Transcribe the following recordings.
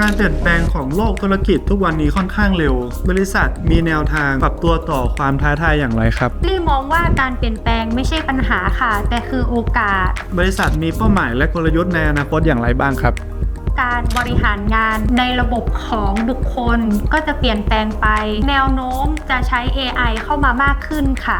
การเปลี่ยนแปลงของโลกธุรกิจทุกวันนี้ค่อนข้างเร็ว บริษัทมีแนวทางปรับตัวต่อความท้าทายอย่างไรครับ ลี่มองว่าการเปลี่ยนแปลงไม่ใช่ปัญหาค่ะ แต่คือโอกาส บริษัทมีเป้าหมายและกลยุทธ์ในอนาคตอย่างไรบ้างครับ การบริหารงานในระบบของบุคคลก็จะเปลี่ยนแปลงไป แนวโน้มจะใช้ AI เข้ามามากขึ้นค่ะ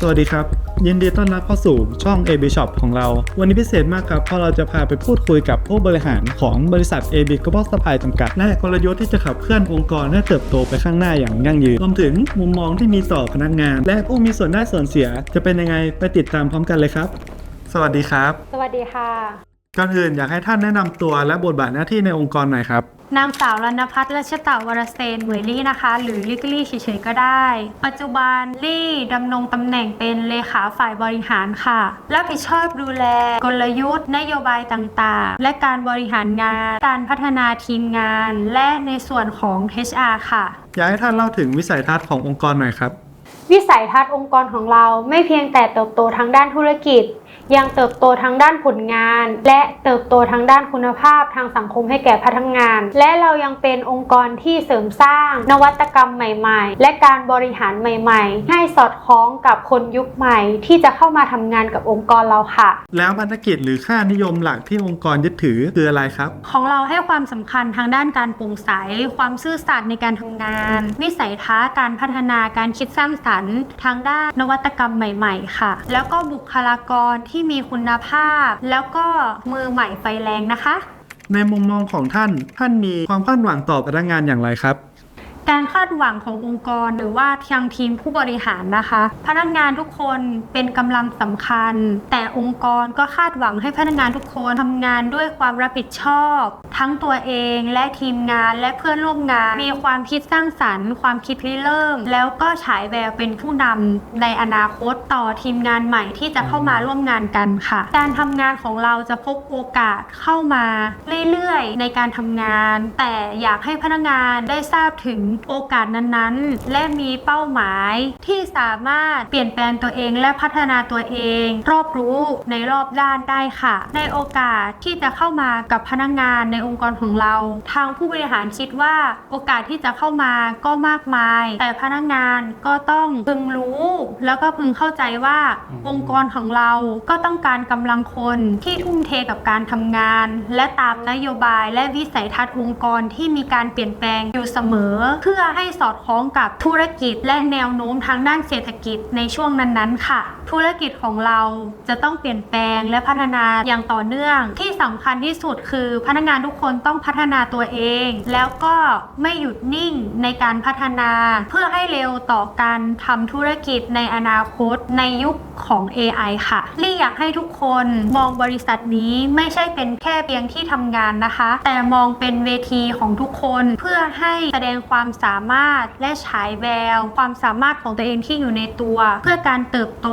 สวัสดีครับ ยินดีต้อนรับเข้าสู่ช่อง AB Shop ของเรา วันนี้พิเศษมากครับ เพราะเราจะพาไปพูดคุยกับผู้บริหารของบริษัท AB Global Supply จำกัด และกลยุทธ์ที่จะขับเคลื่อนองค์กรให้เติบโตไปข้างหน้าอย่างยั่งยืน รวมถึงมุมมองที่มีต่อพนักงาน และผู้มีส่วนได้ส่วนเสียจะเป็นยังไงไปติดตามพร้อมกันเลยครับ สวัสดีครับ สวัสดีค่ะ ก่อนอื่นอยากให้ท่านแนะนำตัวและบทบาทหน้าที่ในองค์กรหน่อยครับ นางสาวรณพัฒน์รัชตาวรเซนเหวยลี่นะคะ หรือลิกลี่เฉยๆก็ได้ ปัจจุบันลี่ดำรงตำแหน่งเป็นเลขาฝ่ายบริหารค่ะรับผิดชอบดูแลกลยุทธ์ นโยบายต่างๆ และการบริหารงาน การพัฒนาทีมงาน และในส่วนของ HR ค่ะ อยากให้ท่านเล่าถึงวิสัยทัศน์ขององค์กรหน่อยครับ วิสัยทัศน์องค์กรของเราไม่เพียงแต่เติบโตทางด้านธุรกิจ ยังเติบโตทางด้านผลงาน และเติบโตทางด้านคุณภาพทางสังคมให้แก่พนักงาน และเรายังเป็นองค์กรที่เสริมสร้าง นวัตกรรมใหม่ ๆ และการบริหารใหม่ ๆ ให้สอดคล้องกับคนยุคใหม่ ที่จะเข้ามาทำงานกับองค์กรเราค่ะ แล้วพันธกิจหรือค่านิยมหลักที่องค์กรยึดถือคืออะไรครับ ของเราให้ความสำคัญทางด้านการโปร่งใส ความซื่อสัตย์ในการทำงาน วิสัยทัศน์การพัฒนาการคิดสร้างสรรค์ ทางด้านนวัตกรรมใหม่ ๆ ค่ะ แล้วก็บุคลากรที่มีคุณภาพ แล้วก็มือใหม่ไฟแรงนะคะ ในมุมมองของท่าน ท่านมีความคาดหวังต่อพนักงานอย่างไรครับ การคาดหวังขององค์กรหรือว่าทางทีมผู้บริหารนะคะ พนักงานทุกคนเป็นกำลังสำคัญ แต่องค์กรก็คาดหวังให้พนักงานทุกคนทำงานด้วยความรับผิดชอบ ทั้งตัวเองและทีมงานและเพื่อนร่วมงาน มีความคิดสร้างสรรค์ ความคิดริเริ่ม แล้วก็ฉายแววเป็นผู้นำในอนาคตต่อทีมงานใหม่ที่จะเข้ามาร่วมงานกันค่ะ การทำงานของเราจะพบโอกาสเข้ามาเรื่อยๆ ในการทำงาน แต่อยากให้พนักงานได้ทราบถึงโอกาสนั้นๆ และมีเป้าหมายที่สามารถเปลี่ยนแปลงตัวเองและพัฒนาตัวเอง รอบรู้ในรอบด้านได้ค่ะ ในโอกาสที่จะเข้ามากับพนักงานในองค์กรของเรา ทางผู้บริหารคิดว่าโอกาสที่จะเข้ามาก็มากมาย แต่พนักงานก็ต้องพึงรู้ แล้วก็พึงเข้าใจว่าองค์กรของเราก็ต้องการกำลังคนที่ทุ่มเทกับการทำงาน และตามนโยบายและวิสัยทัศน์องค์กรที่มีการเปลี่ยนแปลงอยู่เสมอ เพื่อให้สอดคล้องกับธุรกิจและแนวโน้มทางด้านเศรษฐกิจในช่วงนั้นๆ ค่ะ ธุรกิจของเราจะต้องเปลี่ยนแปลงและพัฒนาอย่างต่อเนื่องที่สำคัญที่สุดคือพนักงานทุกคนต้องพัฒนาตัวเอง แล้วก็ไม่หยุดนิ่งในการพัฒนาเพื่อให้เร็วต่อการทำธุรกิจในอนาคตในยุคของ AI ค่ะลี่อยากให้ทุกคนมองบริษัทนี้ไม่ใช่เป็นแค่เพียงที่ทำงานนะคะ แต่มองเป็นเวทีของทุกคนเพื่อให้แสดงความสามารถและฉายแวว ความสามารถของตัวเองที่อยู่ในตัว เพื่อการเติบโต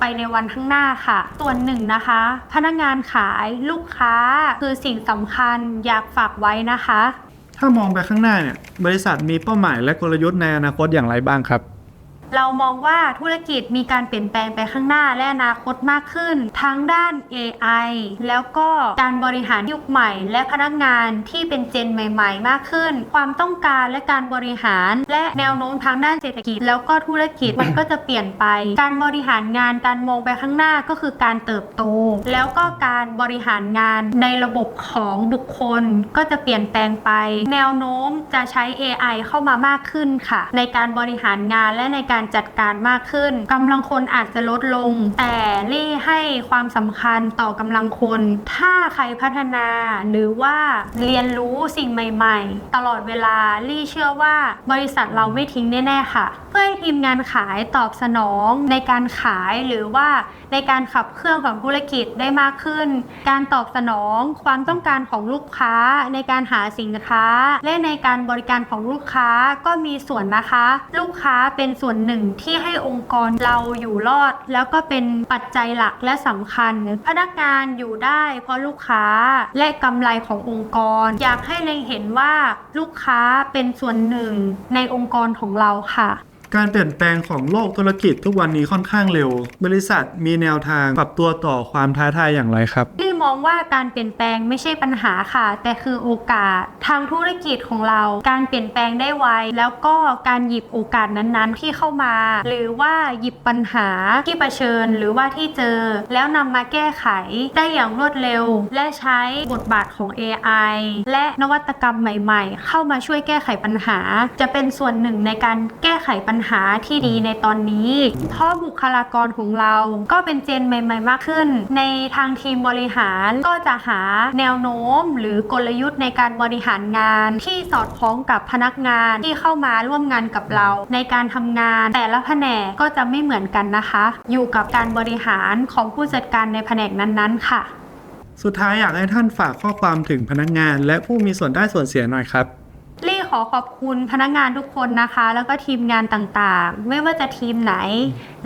ไปในวันข้างหน้าค่ะ ส่วนหนึ่งนะคะ พนักงานขายลูกค้าคือสิ่งสำคัญอยากฝากไว้นะคะ ถ้ามองไปข้างหน้าเนี่ยบริษัทมีเป้าหมายและกลยุทธ์ในอนาคตอย่างไรบ้างครับ เรามองว่าธุรกิจมีการเปลี่ยนแปลงไปข้างหน้าและอนาคตมากขึ้น ทั้งด้าน AI แล้วก็การบริหารยุคใหม่ และพนักงานที่เป็นเจนใหม่ ๆ มากขึ้น ความต้องการและการบริหาร และแนวโน้มทางด้านเศรษฐกิจ แล้วก็ธุรกิจมันก็จะเปลี่ยนไป การบริหารงานการมองไปข้างหน้าก็คือการเติบโต แล้วก็การบริหารงานในระบบของบุคคลก็จะเปลี่ยนแปลงไป แนวโน้มจะใช้ AI เข้ามามากขึ้นค่ะ ในการบริหารงานและในการการจัดการมากขึ้นกำลังคนอาจจะลดลง แต่ลี่ให้ความสำคัญต่อกำลังคน ถ้าใครพัฒนาหรือว่าเรียนรู้สิ่งใหม่ๆ ตลอดเวลาลี่เชื่อว่าบริษัทเราไม่ทิ้งแน่ๆค่ะ เพื่อให้ทีมงานขายตอบสนองในการขายหรือว่าในการขับเคลื่อนของธุรกิจได้มากขึ้น การตอบสนองความต้องการของลูกค้าในการหาสินค้า และในการบริการของลูกค้าก็มีส่วนนะคะ ลูกค้าเป็นส่วนหนึ่งที่ให้องค์กรเราอยู่รอด แล้วก็เป็นปัจจัยหลักและสำคัญ พนักงานอยู่ได้เพราะลูกค้าและกำไรขององค์กร อยากให้เล็งเห็นว่าลูกค้าเป็นส่วนหนึ่งในองค์กรของเราค่ะ การเปลี่ยนแปลงของโลกธุรกิจทุกวันนี้ค่อนข้างเร็ว บริษัทมีแนวทางปรับตัวต่อความท้าทายอย่างไรครับ ลี่มองว่าการเปลี่ยนแปลงไม่ใช่ปัญหาค่ะ แต่คือโอกาสทางธุรกิจของเรา การเปลี่ยนแปลงได้ไวแล้วก็การหยิบโอกาสนั้นๆ ที่เข้ามา หรือว่าหยิบปัญหาที่เผชิญหรือว่าที่เจอ แล้วนำมาแก้ไขได้อย่างรวดเร็ว และใช้บทบาทของ AI และนวัตกรรมใหม่ ๆ เข้ามาช่วยแก้ไขปัญหา จะเป็นส่วนหนึ่งในการแก้ไขปัญหาที่ดีในตอนนี้เพราะบุคลากรของเราก็เป็นเจนใหม่ ๆ มากขึ้น ในทางทีมบริหารก็จะหาแนวโน้ม หรือกลยุทธ์ในการบริหารงานที่สอดคล้องกับพนักงานที่เข้ามาร่วมงานกับเรา ในการทำงานแต่ละแผนกก็จะไม่เหมือนกันนะคะ อยู่กับการบริหารของผู้จัดการในแผนกนั้นๆ ค่ะ สุดท้ายอยากให้ท่านฝากข้อความถึงพนักงาน และผู้มีส่วนได้ส่วนเสียหน่อยครับลี่ ขอขอบคุณพนักงานทุกคนนะคะ แล้วก็ทีมงานต่างๆ ไม่ว่าจะทีมไหน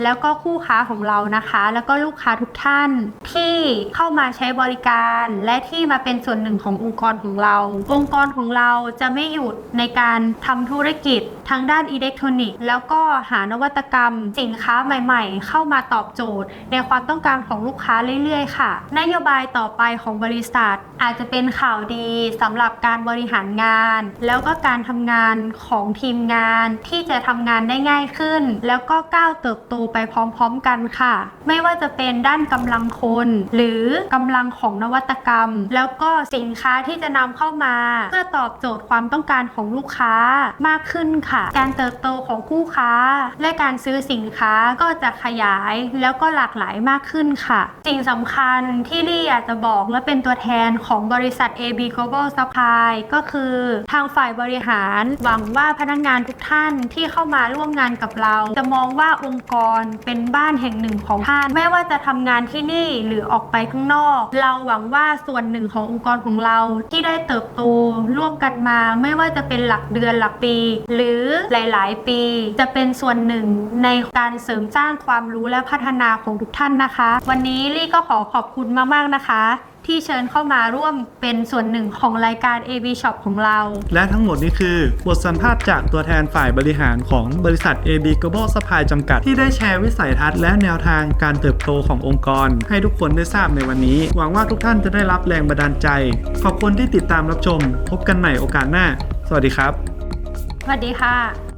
แล้วก็คู่ค้าของเรานะคะ แล้วก็ลูกค้าทุกท่านที่เข้ามาใช้บริการ และที่มาเป็นส่วนหนึ่งขององค์กรของเรา องค์กรของเราจะไม่หยุดในการทำธุรกิจทางด้านอิเล็กทรอนิกส์แล้วก็หานวัตกรรม สินค้าใหม่ๆ เข้ามาตอบโจทย์ ในความต้องการของลูกค้าเรื่อยๆ ค่ะ นโยบายต่อไปของบริษัท อาจจะเป็นข่าวดีสำหรับการบริหารงาน แล้วก็การทำงานของทีมงานที่จะทำงานได้ง่ายขึ้น แล้วก็ก้าวเติบโตไปพร้อมๆกันค่ะ ไม่ว่าจะเป็นด้านกำลังคน หรือกำลังของนวัตกรรม แล้วก็สินค้าที่จะนำเข้ามา เพื่อตอบโจทย์ความต้องการของลูกค้ามากขึ้นค่ะ การเติบโตของคู่ค้า และการซื้อสินค้าก็จะขยายแล้วก็หลากหลายมากขึ้นค่ะ สิ่งสำคัญที่ลี่อยากจะบอกและเป็นตัวแทนของของบริษัท AB Global Supply ก็คือทางฝ่ายบริหาร หวังว่าพนักงานทุกท่านที่เข้ามาร่วมงานกับเรา จะมองว่าองค์กรเป็นบ้านแห่งหนึ่งของท่าน ไม่ว่าจะทำงานที่นี่หรือออกไปข้างนอก เราหวังว่าส่วนหนึ่งขององค์กรของเราที่ได้เติบโตร่วมกันมา ไม่ว่าจะเป็นหลักเดือนหลักปี หรือหลาย ๆ ปี จะเป็นส่วนหนึ่งในการเสริมสร้างความรู้และพัฒนาของทุกท่านนะคะ วันนี้ลี่ก็ขอขอบคุณมาก ๆ นะคะ ที่เชิญเข้ามาร่วมเป็นส่วนหนึ่งของรายการ AB Shop ของเรา และทั้งหมดนี้คือบทสัมภาษณ์จากตัวแทนฝ่ายบริหารของบริษัท AB Global Supply จำกัด ที่ได้แชร์วิสัยทัศน์และแนวทางการเติบโตขององค์กร ให้ทุกคนได้ทราบในวันนี้ หวังว่าทุกท่านจะได้รับแรงบันดาลใจ ขอบคุณที่ติดตามรับชม พบกันใหม่โอกาสหน้า สวัสดีครับ สวัสดีค่ะ